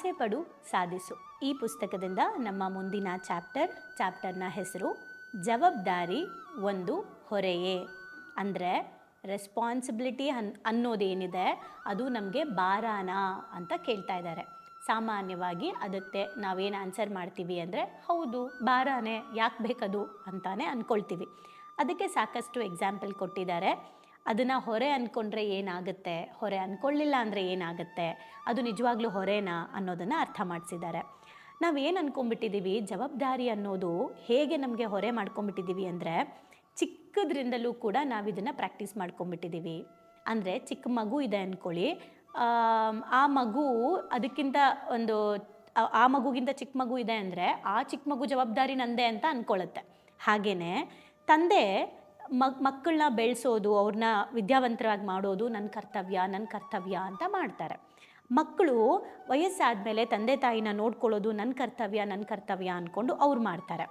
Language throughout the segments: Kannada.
ಆಸೆ ಪಡು, ಸಾಧಿಸು. ಈ ಪುಸ್ತಕದಿಂದ ನಮ್ಮ ಮುಂದಿನ ಚಾಪ್ಟರ್, ಚಾಪ್ಟರ್ನ ಹೆಸರು ಜವಾಬ್ದಾರಿ ಒಂದು ಹೊರೆಯೇ. ಅಂದರೆ ರೆಸ್ಪಾನ್ಸಿಬಿಲಿಟಿ ಅನ್, ಅನ್ನೋದೇನಿದೆ, ಅದು ನಮಗೆ ಭಾರಾನ ಅಂತ ಕೇಳ್ತಾ ಇದ್ದಾರೆ. ಸಾಮಾನ್ಯವಾಗಿ ಅದಕ್ಕೆ ನಾವೇನು ಆನ್ಸರ್ ಮಾಡ್ತೀವಿ ಅಂದರೆ, ಹೌದು, ಭಾರಾನೇ, ಯಾಕೆ ಬೇಕದು ಅಂತಾನೆ ಅಂದ್ಕೊಳ್ತೀವಿ ಅದಕ್ಕೆ ಸಾಕಷ್ಟು ಎಕ್ಸಾಂಪಲ್ ಕೊಟ್ಟಿದ್ದಾರೆ. ಅದನ್ನು ಹೊರೆ ಅಂದ್ಕೊಂಡ್ರೆ ಏನಾಗುತ್ತೆ? ಹೊರೆ ಅಂದ್ಕೊಳ್ಳಿಲ್ಲ ಅಂದರೆ ಏನಾಗುತ್ತೆ? ಅದು ನಿಜವಾಗ್ಲೂ ಹೊರೆನಾ ಅನ್ನೋದನ್ನು ಅರ್ಥ ಮಾಡಿಸಿದ್ದಾರೆ. ನಾವೇನು ಅಂದ್ಕೊಂಬಿಟ್ಟಿದ್ದೀವಿ ಜವಾಬ್ದಾರಿ ಅನ್ನೋದು ಹೇಗೆ ನಮಗೆ ಹೊರೆ ಮಾಡ್ಕೊಂಬಿಟ್ಟಿದ್ದೀವಿ ಅಂದರೆ, ಚಿಕ್ಕದ್ರಿಂದಲೂ ಕೂಡ ನಾವು ಇದನ್ನು ಪ್ರಾಕ್ಟೀಸ್ ಮಾಡ್ಕೊಂಬಿಟ್ಟಿದ್ದೀವಿ ಅಂದರೆ ಚಿಕ್ಕ ಮಗು ಇದೆ ಅಂದ್ಕೊಳ್ಳಿ ಆ ಮಗು ಅದಕ್ಕಿಂತ ಒಂದು, ಆ- ಆ ಮಗುಗಿಂತ ಚಿಕ್ಕ ಮಗು ಇದೆ ಅಂದರೆ, ಆ ಚಿಕ್ಕ ಮಗು ಜವಾಬ್ದಾರಿ ನಂದೇ ಅಂತ ಅಂದ್ಕೊಳ್ಳುತ್ತೆ ಹಾಗೆಯೇ ತಂದೆ ಮಗ್ ಮಕ್ಕಳನ್ನ ಬೆಳೆಸೋದು ಅವ್ರನ್ನ ವಿದ್ಯಾವಂತರಾಗಿ ಮಾಡೋದು ನನ್ನ ಕರ್ತವ್ಯ ನನ್ನ ಕರ್ತವ್ಯ ಅಂತ ಮಾಡ್ತಾರೆ. ಮಕ್ಕಳು ವಯಸ್ಸಾದ ಮೇಲೆ ತಂದೆ ತಾಯಿನ ನೋಡ್ಕೊಳ್ಳೋದು ನನ್ನ ಕರ್ತವ್ಯ ನನ್ನ ಕರ್ತವ್ಯ ಅಂದ್ಕೊಂಡು ಅವ್ರು ಮಾಡ್ತಾರೆ.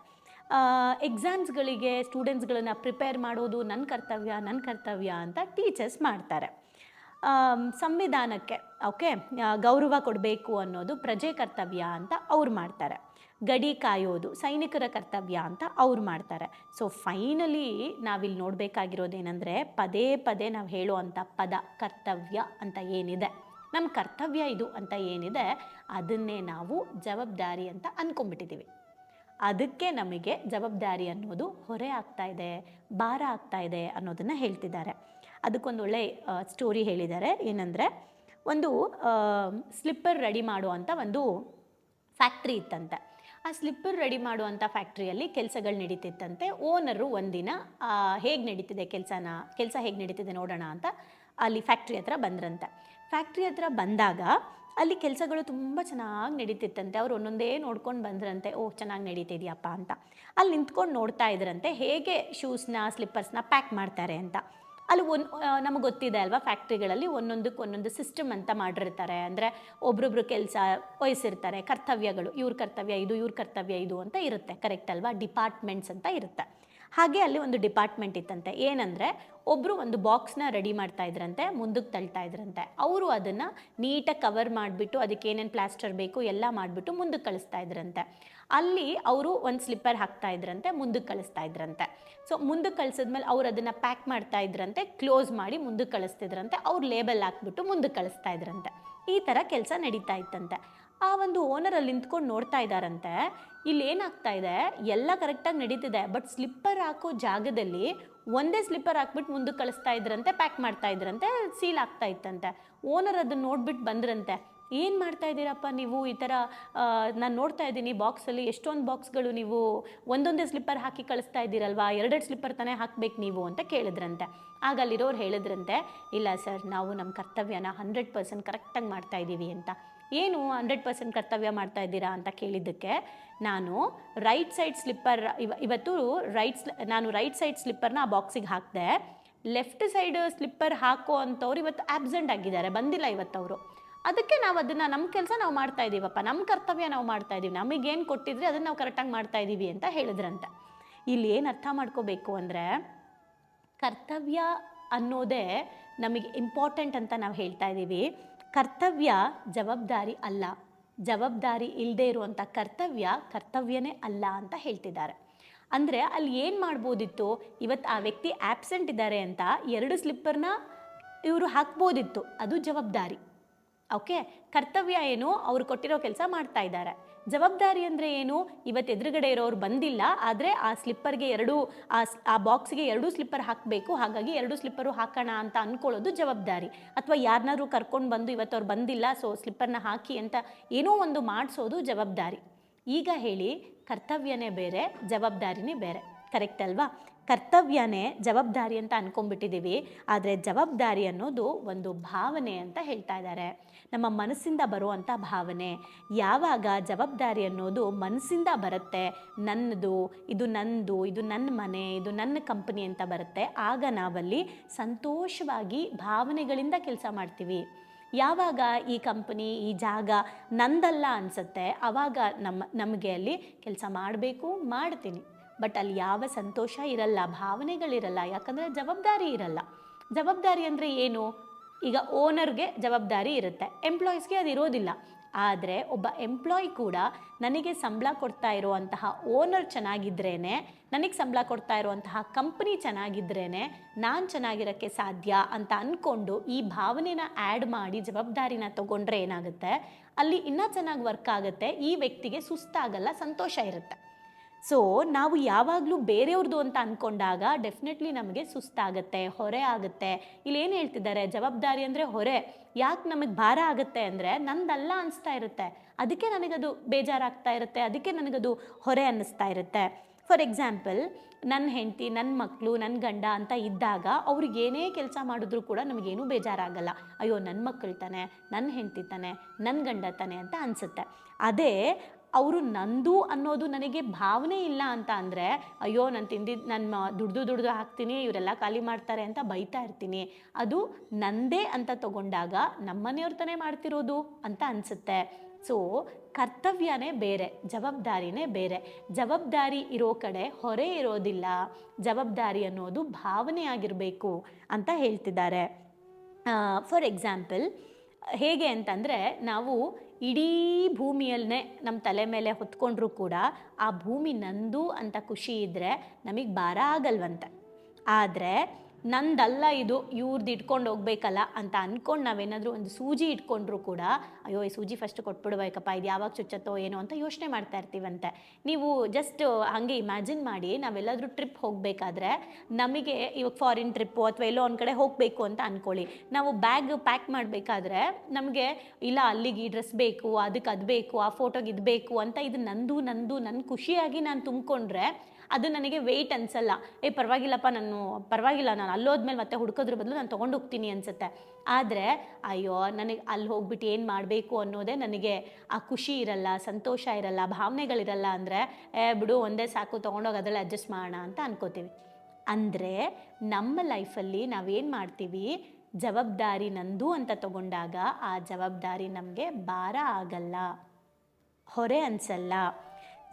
ಎಕ್ಸಾಮ್ಸ್ಗಳಿಗೆ ಸ್ಟೂಡೆಂಟ್ಸ್ಗಳನ್ನು ಪ್ರಿಪೇರ್ ಮಾಡೋದು ನನ್ನ ಕರ್ತವ್ಯ ನನ್ನ ಕರ್ತವ್ಯ ಅಂತ ಟೀಚರ್ಸ್ ಮಾಡ್ತಾರೆ. ಸಂವಿಧಾನಕ್ಕೆ ಓಕೆ ಗೌರವ ಕೊಡಬೇಕು ಅನ್ನೋದು ಪ್ರಜೆ ಕರ್ತವ್ಯ ಅಂತ ಅವ್ರು ಮಾಡ್ತಾರೆ. ಗಡಿ ಕಾಯೋದು, ಸೈನಿಕರ ಕರ್ತವ್ಯ ಅಂತ ಅವ್ರು ಮಾಡ್ತಾರೆ. ಸೊ ಫೈನಲಿ ನಾವಿಲ್ಲಿ ನೋಡಬೇಕಾಗಿರೋದೇನೆಂದರೆ ಪದೇ ಪದೇ ನಾವು ಹೇಳುವಂಥ ಪದ ಕರ್ತವ್ಯ ಅಂತ ಏನಿದೆ. ನಮ್ಮ ಕರ್ತವ್ಯ ಇದು ಅಂತ ಏನಿದೆ, ಅದನ್ನೇ ನಾವು ಜವಾಬ್ದಾರಿ ಅಂತ ಅಂದ್ಕೊಂಡ್ಬಿಟ್ಟಿದ್ದೀವಿ ಅದಕ್ಕೆ ನಮಗೆ ಜವಾಬ್ದಾರಿ ಅನ್ನೋದು ಹೊರೆ ಆಗ್ತಾ ಇದೆ, ಭಾರ ಆಗ್ತಾ ಇದೆ ಅನ್ನೋದನ್ನು ಹೇಳ್ತಿದ್ದಾರೆ. ಅದಕ್ಕೊಂದು ಒಳ್ಳೆ ಸ್ಟೋರಿ ಹೇಳಿದ್ದಾರೆ. ಏನಂದರೆ ಒಂದು ಸ್ಲಿಪ್ಪರ್ ರೆಡಿ ಮಾಡುವಂಥ ಒಂದು ಫ್ಯಾಕ್ಟ್ರಿ ಇತ್ತಂತೆ. ಆ ಸ್ಲಿಪ್ಪರ್ ರೆಡಿ ಮಾಡುವಂಥ ಫ್ಯಾಕ್ಟ್ರಿಯಲ್ಲಿ ಕೆಲಸಗಳು ನಡೀತಿತ್ತಂತೆ. ಓನರು ಒಂದಿನ ಹೇಗೆ ನಡೀತಿದೆ ಕೆಲಸನ, ಕೆಲಸ ಹೇಗೆ ನಡೀತಿದೆ ನೋಡೋಣ ಅಂತ ಅಲ್ಲಿ ಫ್ಯಾಕ್ಟ್ರಿ ಹತ್ರ ಬಂದ್ರಂತೆ. ಫ್ಯಾಕ್ಟ್ರಿ ಹತ್ರ ಬಂದಾಗ ಅಲ್ಲಿ ಕೆಲಸಗಳು ತುಂಬ ಚೆನ್ನಾಗಿ ನಡೀತಿತ್ತಂತೆ. ಅವ್ರು ಒಂದೊಂದೇ ನೋಡ್ಕೊಂಡು ಬಂದ್ರಂತೆ, ಓಹ್, ಚೆನ್ನಾಗಿ ನಡೀತಿದೆಯಪ್ಪ ಅಂತ. ಅಲ್ಲಿ ನಿಂತ್ಕೊಂಡು ನೋಡ್ತಾ ಇದ್ರಂತೆ, ಹೇಗೆ ಶೂಸ್ನ ಸ್ಲಿಪ್ಪರ್ಸ್ನ ಪ್ಯಾಕ್ ಮಾಡ್ತಾರೆ ಅಂತ. ಅಲ್ಲಿ ಒಂದು ನಮಗೆ ಗೊತ್ತಿದೆ ಅಲ್ವಾ ಫ್ಯಾಕ್ಟ್ರಿಗಳಲ್ಲಿ ಒಂದೊಂದಕ್ಕೆ ಒಂದೊಂದು ಸಿಸ್ಟಮ್ ಅಂತ ಮಾಡಿರ್ತಾರೆ. ಅಂದರೆ ಒಬ್ರೊಬ್ರು ಕೆಲಸ ವಹಿಸಿರ್ತಾರೆ. ಕರ್ತವ್ಯಗಳು, ಇವ್ರ ಕರ್ತವ್ಯ ಇದು, ಇವ್ರ ಕರ್ತವ್ಯ ಇದು ಅಂತ ಇರುತ್ತೆ. ಕರೆಕ್ಟ್ ಅಲ್ವಾ? ಡಿಪಾರ್ಟ್ಮೆಂಟ್ಸ್ ಅಂತ ಇರುತ್ತೆ. ಹಾಗೆ ಅಲ್ಲಿ ಒಂದು ಡಿಪಾರ್ಟ್ಮೆಂಟ್ ಇತ್ತಂತೆ. ಏನಂದರೆ ಒಬ್ಬರು ಒಂದು ಬಾಕ್ಸ್ನ ರೆಡಿ ಮಾಡ್ತಾ ಇದ್ರಂತೆ ಮುಂದಕ್ಕೆ ತಳ್ತಾ ಇದ್ರಂತೆ. ಅವರು ಅದನ್ನು ನೀಟಾಗಿ ಕವರ್ ಮಾಡಿಬಿಟ್ಟು, ಅದಕ್ಕೆ ಏನೇನು ಪ್ಲಾಸ್ಟರ್ ಬೇಕು ಎಲ್ಲ ಮಾಡಿಬಿಟ್ಟು ಮುಂದಕ್ಕೆ ಕಳಿಸ್ತಾ ಇದ್ರಂತೆ. ಅಲ್ಲಿ ಅವರು ಒಂದು ಸ್ಲಿಪ್ಪರ್ ಹಾಕ್ತಾ ಇದ್ರಂತೆ, ಮುಂದಕ್ಕೆ ಕಳಿಸ್ತಾ ಇದ್ರಂತೆ. ಸೊ ಮುಂದಕ್ಕೆ ಕಳಿಸಿದ್ಮೇಲೆ ಅವ್ರು ಅದನ್ನು ಪ್ಯಾಕ್ ಮಾಡ್ತಾ ಇದ್ರಂತೆ ಕ್ಲೋಸ್ ಮಾಡಿ ಮುಂದಕ್ಕೆ ಕಳಿಸ್ತಿದ್ರಂತೆ, ಅವ್ರು ಲೇಬಲ್ ಹಾಕ್ಬಿಟ್ಟು ಮುಂದಕ್ಕೆ ಕಳಿಸ್ತಾ ಇದ್ರಂತೆ. ಈ ಥರ ಕೆಲಸ ನಡೀತಾ ಇತ್ತಂತೆ. ಆ ಒಂದು ಓನರ್ ಅಲ್ಲಿ ನಿಂತ್ಕೊಂಡು ನೋಡ್ತಾ ಇದ್ದಾರಂತೆ ಇಲ್ಲಿ ಏನಾಗ್ತಾ ಇದೆ, ಎಲ್ಲ ಕರೆಕ್ಟಾಗಿ ನಡೀತಿದೆ ಬಟ್ ಸ್ಲಿಪ್ಪರ್ ಹಾಕೋ ಜಾಗದಲ್ಲಿ ಒಂದೇ ಸ್ಲಿಪ್ಪರ್ ಹಾಕ್ಬಿಟ್ಟು ಮುಂದಕ್ಕೆ ಕಳಿಸ್ತಾ ಇದ್ರಂತೆ ಪ್ಯಾಕ್ ಮಾಡ್ತಾ ಇದ್ರಂತೆ ಸೀಲ್ ಆಗ್ತಾ ಇತ್ತಂತೆ. ಓನರ್ ಅದನ್ನ ನೋಡ್ಬಿಟ್ಟು ಬಂದ್ರಂತೆ. ಏನು ಮಾಡ್ತಾ ಇದ್ದೀರಪ್ಪ ನೀವು? ಈ ಥರ ನಾನು ನೋಡ್ತಾ ಇದ್ದೀನಿ ಬಾಕ್ಸಲ್ಲಿ ಎಷ್ಟೊಂದು ಬಾಕ್ಸ್ಗಳು ನೀವು ಒಂದೊಂದೇ ಸ್ಲಿಪ್ಪರ್ ಹಾಕಿ ಕಳಿಸ್ತಾ ಇದ್ದೀರಲ್ವಾ? ಎರಡೆರಡು ಸ್ಲಿಪ್ಪರ್ ತಾನೇ ಹಾಕ್ಬೇಕು ನೀವು ಅಂತ ಕೇಳಿದ್ರಂತೆ. ಆಗ ಅಲ್ಲಿರೋರು ಹೇಳಿದ್ರಂತೆ, ಇಲ್ಲ ಸರ್, ನಾವು ನಮ್ಮ ಕರ್ತವ್ಯನ ಹಂಡ್ರೆಡ್ ಪರ್ಸೆಂಟ್ ಕರೆಕ್ಟಾಗಿ ಮಾಡ್ತಾ ಇದ್ದೀವಿ ಅಂತ. ಏನು ಹಂಡ್ರೆಡ್ ಪರ್ಸೆಂಟ್ ಕರ್ತವ್ಯ ಮಾಡ್ತಾ ಇದ್ದೀರಾ? ಅಂತ ಕೇಳಿದ್ದಕ್ಕೆ, ನಾನು ರೈಟ್ ಸೈಡ್ ಸ್ಲಿಪ್ಪರ್ ಇವ, ಇವತ್ತು ರೈಟ್ ನಾನು ರೈಟ್ ಸೈಡ್ ಸ್ಲಿಪ್ಪರ್ನ ಆ ಬಾಕ್ಸಿಗೆ ಹಾಕಿದೆ, ಲೆಫ್ಟ್ ಸೈಡ್ ಸ್ಲಿಪ್ಪರ್ ಹಾಕೋ ಅಂಥವ್ರು ಇವತ್ತು ಆಬ್ಸೆಂಟ್ ಆಗಿದ್ದಾರೆ, ಬಂದಿಲ್ಲ ಇವತ್ತವರು. ಅದಕ್ಕೆ ನಾವು ಅದನ್ನು ನಮ್ಮ ಕೆಲಸ ನಾವು ಮಾಡ್ತಾ ಇದ್ದೀವಪ್ಪ ನಮ್ಮ ಕರ್ತವ್ಯ ನಾವು ಮಾಡ್ತಾ ಇದ್ದೀವಿ ನಮಗೇನು ಕೊಟ್ಟಿದ್ರೆ ಅದನ್ನು ನಾವು ಕರೆಕ್ಟಾಗಿ ಮಾಡ್ತಾ ಇದ್ದೀವಿ ಅಂತ ಹೇಳಿದ್ರಂತ. ಇಲ್ಲಿ ಏನು ಅರ್ಥ ಮಾಡ್ಕೋಬೇಕು ಅಂದರೆ ಕರ್ತವ್ಯ ಅನ್ನೋದೇ ನಮಗೆ ಇಂಪಾರ್ಟೆಂಟ್ ಅಂತ ನಾವು ಹೇಳ್ತಾ ಇದ್ದೀವಿ ಕರ್ತವ್ಯ ಜವಾಬ್ದಾರಿ ಅಲ್ಲ. ಜವಾಬ್ದಾರಿ ಇಲ್ಲದೆ ಇರುವಂಥ ಕರ್ತವ್ಯ ಕರ್ತವ್ಯನೇ ಅಲ್ಲ ಅಂತ ಹೇಳ್ತಿದ್ದಾರೆ. ಅಂದರೆ ಅಲ್ಲಿ ಏನು ಮಾಡ್ಬೋದಿತ್ತು? ಇವತ್ತು ಆ ವ್ಯಕ್ತಿ ಆ್ಯಬ್ಸೆಂಟ್ ಇದ್ದಾರೆ ಅಂತ ಎರಡು ಸ್ಲಿಪ್ಪರ್ನ ಇವರು ಹಾಕ್ಬೋದಿತ್ತು. ಅದು ಜವಾಬ್ದಾರಿ. ಓಕೆ? ಕರ್ತವ್ಯ ಏನು? ಅವ್ರು ಕೊಟ್ಟಿರೋ ಕೆಲಸ ಮಾಡ್ತಾ ಇದ್ದಾರೆ. ಜವಾಬ್ದಾರಿ ಅಂದರೆ ಏನು? ಇವತ್ತು ಎದುರುಗಡೆ ಇರೋರು ಬಂದಿಲ್ಲ, ಆದರೆ ಆ ಸ್ಲಿಪ್ಪರ್ಗೆ ಎರಡು, ಆ ಆ ಬಾಕ್ಸ್ಗೆ ಎರಡೂ ಸ್ಲಿಪ್ಪರ್ ಹಾಕಬೇಕು. ಹಾಗಾಗಿ ಎರಡು ಸ್ಲಿಪ್ಪರು ಹಾಕೋಣ ಅಂತ ಅಂದ್ಕೊಳ್ಳೋದು ಜವಾಬ್ದಾರಿ. ಅಥವಾ ಯಾರನ್ನಾದ್ರೂ ಕರ್ಕೊಂಡು ಬಂದು ಇವತ್ತು ಅವ್ರು ಬಂದಿಲ್ಲ, ಸೊ ಸ್ಲಿಪ್ಪರ್ನ ಹಾಕಿ ಅಂತ ಏನೋ ಒಂದು ಮಾಡಿಸೋದು ಜವಾಬ್ದಾರಿ. ಈಗ ಹೇಳಿ, ಕರ್ತವ್ಯನೇ ಬೇರೆ, ಜವಾಬ್ದಾರಿನೇ ಬೇರೆ. ಕರೆಕ್ಟ್ ಅಲ್ವಾ? ಕರ್ತವ್ಯನೇ ಜವಾಬ್ದಾರಿ ಅಂತ ಅನ್ಕೊಂಡ್ಬಿಟ್ಟಿದ್ದೀವಿ. ಆದರೆ ಜವಾಬ್ದಾರಿ ಅನ್ನೋದು ಒಂದು ಭಾವನೆ ಅಂತ ಹೇಳ್ತಾ ಇದ್ದಾರೆ. ನಮ್ಮ ಮನಸ್ಸಿಂದ ಬರುವಂಥ ಭಾವನೆ. ಯಾವಾಗ ಜವಾಬ್ದಾರಿ ಅನ್ನೋದು ಮನಸ್ಸಿಂದ ಬರುತ್ತೆ, ನನ್ನದು, ಇದು ನಂದು, ಇದು ನನ್ನ ಮನೆ, ಇದು ನನ್ನ ಕಂಪನಿ ಅಂತ ಬರುತ್ತೆ, ಆಗ ನಾವಲ್ಲಿ ಸಂತೋಷವಾಗಿ ಭಾವನೆಗಳಿಂದ ಕೆಲಸ ಮಾಡ್ತೀವಿ. ಯಾವಾಗ ಈ ಕಂಪನಿ ಈ ಜಾಗ ನಂದಲ್ಲ ಅನಿಸುತ್ತೆ ಆವಾಗ ನಮ್ಮ, ನಮಗೆ ಅಲ್ಲಿ ಕೆಲಸ ಮಾಡಬೇಕು, ಮಾಡ್ತೀನಿ. ಬಟ್ ಅಲ್ಲಿ ಯಾವ ಸಂತೋಷ ಇರಲ್ಲ, ಭಾವನೆಗಳಿರಲ್ಲ, ಯಾಕಂದರೆ ಜವಾಬ್ದಾರಿ ಇರಲ್ಲ. ಜವಾಬ್ದಾರಿ ಅಂದರೆ ಏನು? ಈಗ ಓನರ್ಗೆ ಜವಾಬ್ದಾರಿ ಇರುತ್ತೆ ಎಂಪ್ಲಾಯೀಸ್ಗೆ ಅದು ಇರೋದಿಲ್ಲ. ಆದರೆ ಒಬ್ಬ ಎಂಪ್ಲಾಯ್ ಕೂಡ ನನಗೆ ಸಂಬಳ ಕೊಡ್ತಾ ಇರುವಂತಹ ಓನರ್ ಚೆನ್ನಾಗಿದ್ರೇ ನನಗೆ ಸಂಬಳ ಕೊಡ್ತಾ ಇರುವಂತಹ ಕಂಪ್ನಿ ಚೆನ್ನಾಗಿದ್ರೇ ನಾನು ಚೆನ್ನಾಗಿರೋಕ್ಕೆ ಸಾಧ್ಯ ಅಂತ ಅಂದ್ಕೊಂಡು ಈ ಭಾವನೆನ ಆ್ಯಡ್ ಮಾಡಿ ಜವಾಬ್ದಾರಿನ ತಗೊಂಡ್ರೆ ಏನಾಗುತ್ತೆ? ಅಲ್ಲಿ ಇನ್ನೂ ಚೆನ್ನಾಗಿ ವರ್ಕ್ ಆಗುತ್ತೆ, ಈ ವ್ಯಕ್ತಿಗೆ ಸುಸ್ತಾಗಲ್ಲ, ಸಂತೋಷ ಇರುತ್ತೆ. ಸೊ ನಾವು ಯಾವಾಗಲೂ ಬೇರೆಯವ್ರದ್ದು ಅಂತ ಅಂದ್ಕೊಂಡಾಗ ಡೆಫಿನೆಟ್ಲಿ ನಮಗೆ ಸುಸ್ತಾಗುತ್ತೆ, ಹೊರೆ ಆಗುತ್ತೆ. ಇಲ್ಲಿ ಏನು ಹೇಳ್ತಿದ್ದಾರೆ? ಜವಾಬ್ದಾರಿ ಅಂದರೆ ಹೊರೆ. ಯಾಕೆ ನಮಗೆ ಭಾರ ಆಗುತ್ತೆ ಅಂದರೆ ನಂದಲ್ಲ ಅನಿಸ್ತಾ ಇರುತ್ತೆ. ಅದಕ್ಕೆ ನನಗದು ಬೇಜಾರಾಗ್ತಾ ಇರುತ್ತೆ, ಅದಕ್ಕೆ ನನಗದು ಹೊರೆ ಅನ್ನಿಸ್ತಾ ಇರುತ್ತೆ. ಫಾರ್ ಎಕ್ಸಾಂಪಲ್ ನನ್ನ ಹೆಂಡತಿ ನನ್ನ ಮಕ್ಕಳು ನನ್ನ ಗಂಡ ಅಂತ ಇದ್ದಾಗ ಅವ್ರಿಗೆ ಏನೇ ಕೆಲಸ ಮಾಡಿದ್ರು ಕೂಡ ನಮಗೇನೂ ಬೇಜಾರಾಗಲ್ಲ. ಅಯ್ಯೋ ನನ್ನ ಮಕ್ಕಳು ತಾನೆ ನನ್ನ ಹೆಂಡತಿ ತಾನೆ ನನ್ನ ಗಂಡ ತಾನೆ ಅಂತ ಅನಿಸುತ್ತೆ. ಅದೇ ಅವರು ನಂದು ಅನ್ನೋದು ನನಗೆ ಭಾವನೆ ಇಲ್ಲ ಅಂತ ಅಂದರೆ, ಅಯ್ಯೋ ನಾನು ತಿಂದಿದ್ದು ನನ್ನ ದುಡ್ದು ದುಡ್ದು ಹಾಕ್ತೀನಿ, ಇವರೆಲ್ಲ ಖಾಲಿ ಮಾಡ್ತಾರೆ ಅಂತ ಬೈತಾ ಇರ್ತೀನಿ. ಅದು ನಂದೇ ಅಂತ ತಗೊಂಡಾಗ ನಮ್ಮನೆಯವ್ರ ತಾನೇ ಮಾಡ್ತಿರೋದು ಅಂತ ಅನಿಸುತ್ತೆ. ಸೊ ಕರ್ತವ್ಯನೇ ಬೇರೆ, ಜವಾಬ್ದಾರಿನೇ ಬೇರೆ. ಜವಾಬ್ದಾರಿ ಇರೋ ಕಡೆ ಹೊರೆ ಇರೋದಿಲ್ಲ. ಜವಾಬ್ದಾರಿ ಅನ್ನೋದು ಭಾವನೆ ಆಗಿರಬೇಕು ಅಂತ ಹೇಳ್ತಿದ್ದಾರೆ. ಫಾರ್ ಎಕ್ಸಾಂಪಲ್ ಹೇಗೆ ಅಂತಂದರೆ ನಾವು ಇಡೀ ಭೂಮಿಯಲ್ಲೇ ನಮ್ಮ ತಲೆ ಮೇಲೆ ಹೊತ್ಕೊಂಡ್ರೂ ಕೂಡ ಆ ಭೂಮಿ ನಂದು ಅಂತ ಖುಷಿ ಇದ್ದರೆ ನಮಗೆ ಭಾರ ಆಗಲ್ವಂತೆ. ಆದರೆ ನಂದಲ್ಲ ಇದು ಇವ್ರದ್ದು ಇಟ್ಕೊಂಡು ಹೋಗ್ಬೇಕಲ್ಲ ಅಂತ ಅಂದ್ಕೊಂಡು ನಾವೇನಾದರೂ ಒಂದು ಸೂಜಿ ಇಟ್ಕೊಂಡ್ರೂ ಕೂಡ, ಅಯ್ಯೋ, ಈ ಸೂಜಿ ಫಸ್ಟ್ ಕೊಟ್ಬಿಡ್ಬೇಕಪ್ಪ, ಇದು ಯಾವಾಗ ಚುಚ್ಚತ್ತೋ ಏನೋ ಅಂತ ಯೋಚನೆ ಮಾಡ್ತಾ ಇರ್ತೀವಂತೆ. ನೀವು ಜಸ್ಟ್ ಹಾಗೆ ಇಮ್ಯಾಜಿನ್ ಮಾಡಿ, ನಾವೆಲ್ಲಾದರೂ ಟ್ರಿಪ್ ಹೋಗಬೇಕಾದ್ರೆ ನಮಗೆ ಇವಾಗ ಫಾರಿನ್ ಟ್ರಿಪ್ಪು ಅಥವಾ ಎಲ್ಲೋ ಒಂದು ಕಡೆ ಹೋಗಬೇಕು ಅಂತ ಅಂದ್ಕೊಳ್ಳಿ ನಾವು ಬ್ಯಾಗ್ ಪ್ಯಾಕ್ ಮಾಡಬೇಕಾದ್ರೆ ನಮಗೆ, ಇಲ್ಲ, ಅಲ್ಲಿಗೆ ಈ ಡ್ರೆಸ್ ಬೇಕು ಅದಕ್ಕೆ ಅದು ಬೇಕು, ಆ ಫೋಟೋಗೆ ಇದು ಬೇಕು ಅಂತ ಇದು ನಂದು ನಂದು ನನ್ನ ಖುಷಿಯಾಗಿ ನಾನು ತುಂಬಿಕೊಂಡ್ರೆ ಅದು ನನಗೆ ವೆಯ್ಟ್ ಅನ್ಸಲ್ಲ. ಏ, ಪರವಾಗಿಲ್ಲಪ್ಪ, ನಾನು, ಪರವಾಗಿಲ್ಲ, ನಾನು ಅಲ್ಲೋದ್ಮೇಲೆ ಮತ್ತೆ ಹುಡ್ಕೋದ್ರ ಬದಲು ನಾನು ತೊಗೊಂಡು ಹೋಗ್ತೀನಿ ಅನ್ಸುತ್ತೆ. ಆದರೆ, ಅಯ್ಯೋ, ನನಗೆ ಅಲ್ಲಿ ಹೋಗ್ಬಿಟ್ಟು ಏನು ಮಾಡಬೇಕು ಅನ್ನೋದೇ ನನಗೆ ಆ ಖುಷಿ ಇರಲ್ಲ, ಸಂತೋಷ ಇರಲ್ಲ, ಭಾವನೆಗಳಿರಲ್ಲ ಅಂದರೆ, ಏ, ಬಿಡು, ಒಂದೇ ಸಾಕು, ತೊಗೊಂಡೋಗಿ ಅದರಲ್ಲಿ ಅಡ್ಜಸ್ಟ್ ಮಾಡೋಣ ಅಂತ ಅನ್ಕೋತೀವಿ. ಅಂದರೆ, ನಮ್ಮ ಲೈಫಲ್ಲಿ ನಾವೇನು ಮಾಡ್ತೀವಿ? ಜವಾಬ್ದಾರಿ ನಂದು ಅಂತ ತಗೊಂಡಾಗ ಆ ಜವಾಬ್ದಾರಿ ನಮಗೆ ಭಾರ ಆಗಲ್ಲ. ಹೊರೆ ಅನ್ಸಲ್ಲ.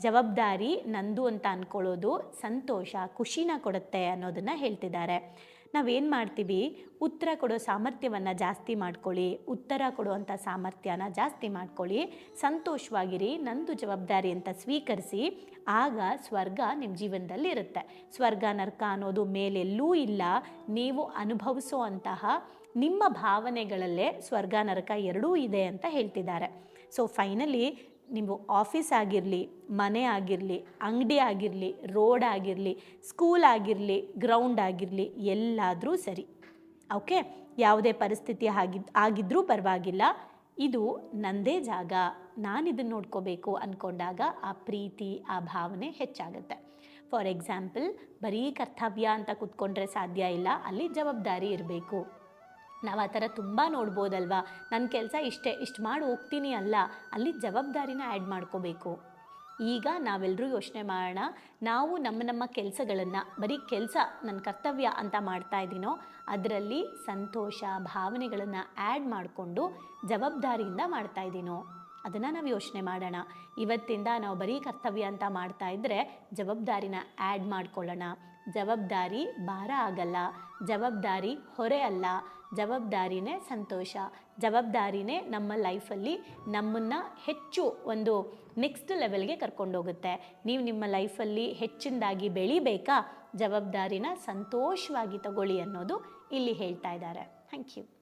ಜವಾಬ್ದಾರಿ ನಂದು ಅಂತ ಅಂದ್ಕೊಳ್ಳೋದು ಸಂತೋಷ, ಖುಷಿನ ಕೊಡುತ್ತೆ ಅನ್ನೋದನ್ನು ಹೇಳ್ತಿದ್ದಾರೆ. ನಾವೇನು ಮಾಡ್ತೀವಿ? ಉತ್ತರ ಕೊಡೋ ಸಾಮರ್ಥ್ಯವನ್ನು ಜಾಸ್ತಿ ಮಾಡ್ಕೊಳ್ಳಿ, ಉತ್ತರ ಕೊಡುವಂಥ ಸಾಮರ್ಥ್ಯನ ಜಾಸ್ತಿ ಮಾಡ್ಕೊಳ್ಳಿ, ಸಂತೋಷವಾಗಿರಿ, ನಂದು ಜವಾಬ್ದಾರಿ ಅಂತ ಸ್ವೀಕರಿಸಿ, ಆಗ ಸ್ವರ್ಗ ನಿಮ್ಮ ಜೀವನದಲ್ಲಿ ಇರುತ್ತೆ ಸ್ವರ್ಗ, ನರ್ಕ ಅನ್ನೋದು ಮೇಲೆಲ್ಲೂ ಇಲ್ಲ. ನೀವು ಅನುಭವಿಸೋ ಅಂತಹ ನಿಮ್ಮ ಭಾವನೆಗಳಲ್ಲೇ ಸ್ವರ್ಗ, ನರಕ ಎರಡೂ ಇದೆ ಅಂತ ಹೇಳ್ತಿದ್ದಾರೆ. ಸೊ ಫೈನಲಿ ನೀವು ಆಫೀಸ್ ಆಗಿರಲಿ, ಮನೆ ಆಗಿರಲಿ, ಅಂಗಡಿ ಆಗಿರಲಿ, ರೋಡ್ ಆಗಿರಲಿ, ಸ್ಕೂಲ್ ಆಗಿರಲಿ, ಗ್ರೌಂಡ್ ಆಗಿರಲಿ, ಎಲ್ಲಾದರೂ ಸರಿ. ಓಕೆ? ಯಾವುದೇ ಪರಿಸ್ಥಿತಿ ಆಗಿದ್ ಆಗಿದ್ರೂ ಪರವಾಗಿಲ್ಲ. ಇದು ನಂದೇ ಜಾಗ. ನಾನು ಇದನ್ನು ನೋಡ್ಕೋಬೇಕು ಅಂದ್ಕೊಂಡಾಗ ಆ ಪ್ರೀತಿ, ಆ ಭಾವನೆ ಹೆಚ್ಚಾಗುತ್ತೆ. ಫಾರ್ ಎಕ್ಸಾಂಪಲ್, ಬರೀ ಕರ್ತವ್ಯ ಅಂತ ಕುತ್ಕೊಂಡ್ರೆ ಸಾಧ್ಯ ಇಲ್ಲ. ಅಲ್ಲಿ ಜವಾಬ್ದಾರಿ ಇರಬೇಕು. ನಾವು ಆ ಥರ ತುಂಬ ನೋಡ್ಬೋದಲ್ವಾ? ನನ್ನ ಕೆಲಸ ಇಷ್ಟೇ, ಇಷ್ಟು ಮಾಡಿ ಹೋಗ್ತೀನಿ ಅಲ್ಲ, ಅಲ್ಲಿ ಜವಾಬ್ದಾರಿನ ಆ್ಯಡ್ ಮಾಡ್ಕೋಬೇಕು. ಈಗ ನಾವೆಲ್ಲರೂ ಯೋಚನೆ ಮಾಡೋಣ, ನಾವು ನಮ್ಮ ನಮ್ಮ ಕೆಲಸಗಳನ್ನು, ಬರೀ ಕೆಲಸ ನನ್ನ ಕರ್ತವ್ಯ ಅಂತ ಮಾಡ್ತಾ ಇದ್ದೀನೋ ಅದರಲ್ಲಿ ಸಂತೋಷ, ಭಾವನೆಗಳನ್ನು ಆ್ಯಡ್ ಮಾಡಿಕೊಂಡು ಜವಾಬ್ದಾರಿಯಿಂದ ಮಾಡ್ತಾ ಇದ್ದೀನೋ ಅದನ್ನು ನಾವು ಯೋಚನೆ ಮಾಡೋಣ. ಇವತ್ತಿಂದ ನಾವು ಬರೀ ಕರ್ತವ್ಯ ಅಂತ ಮಾಡ್ತಾ ಇದ್ದರೆ ಜವಾಬ್ದಾರಿನ ಆ್ಯಡ್ ಮಾಡ್ಕೊಳ್ಳೋಣ. ಜವಾಬ್ದಾರಿ ಭಾರ ಆಗಲ್ಲ, ಜವಾಬ್ದಾರಿ ಹೊರೆ ಅಲ್ಲ. ಜವಾಬ್ದಾರಿನೇ ಸಂತೋಷ, ಜವಾಬ್ದಾರಿನೇ ನಮ್ಮ ಲೈಫಲ್ಲಿ ನಮ್ಮನ್ನು ಹೆಚ್ಚು ಒಂದು ನೆಕ್ಸ್ಟ್ ಲೆವೆಲ್ಗೆ ಕರ್ಕೊಂಡೋಗುತ್ತೆ. ನೀವು ನಿಮ್ಮ ಲೈಫಲ್ಲಿ ಹೆಚ್ಚಿನದಾಗಿ ಬೆಳಿಬೇಕಾ? ಜವಾಬ್ದಾರಿನ ಸಂತೋಷವಾಗಿ ತಗೊಳ್ಳಿ ಅನ್ನೋದು ಇಲ್ಲಿ ಹೇಳ್ತಾ ಇದ್ದಾರೆ. Thank you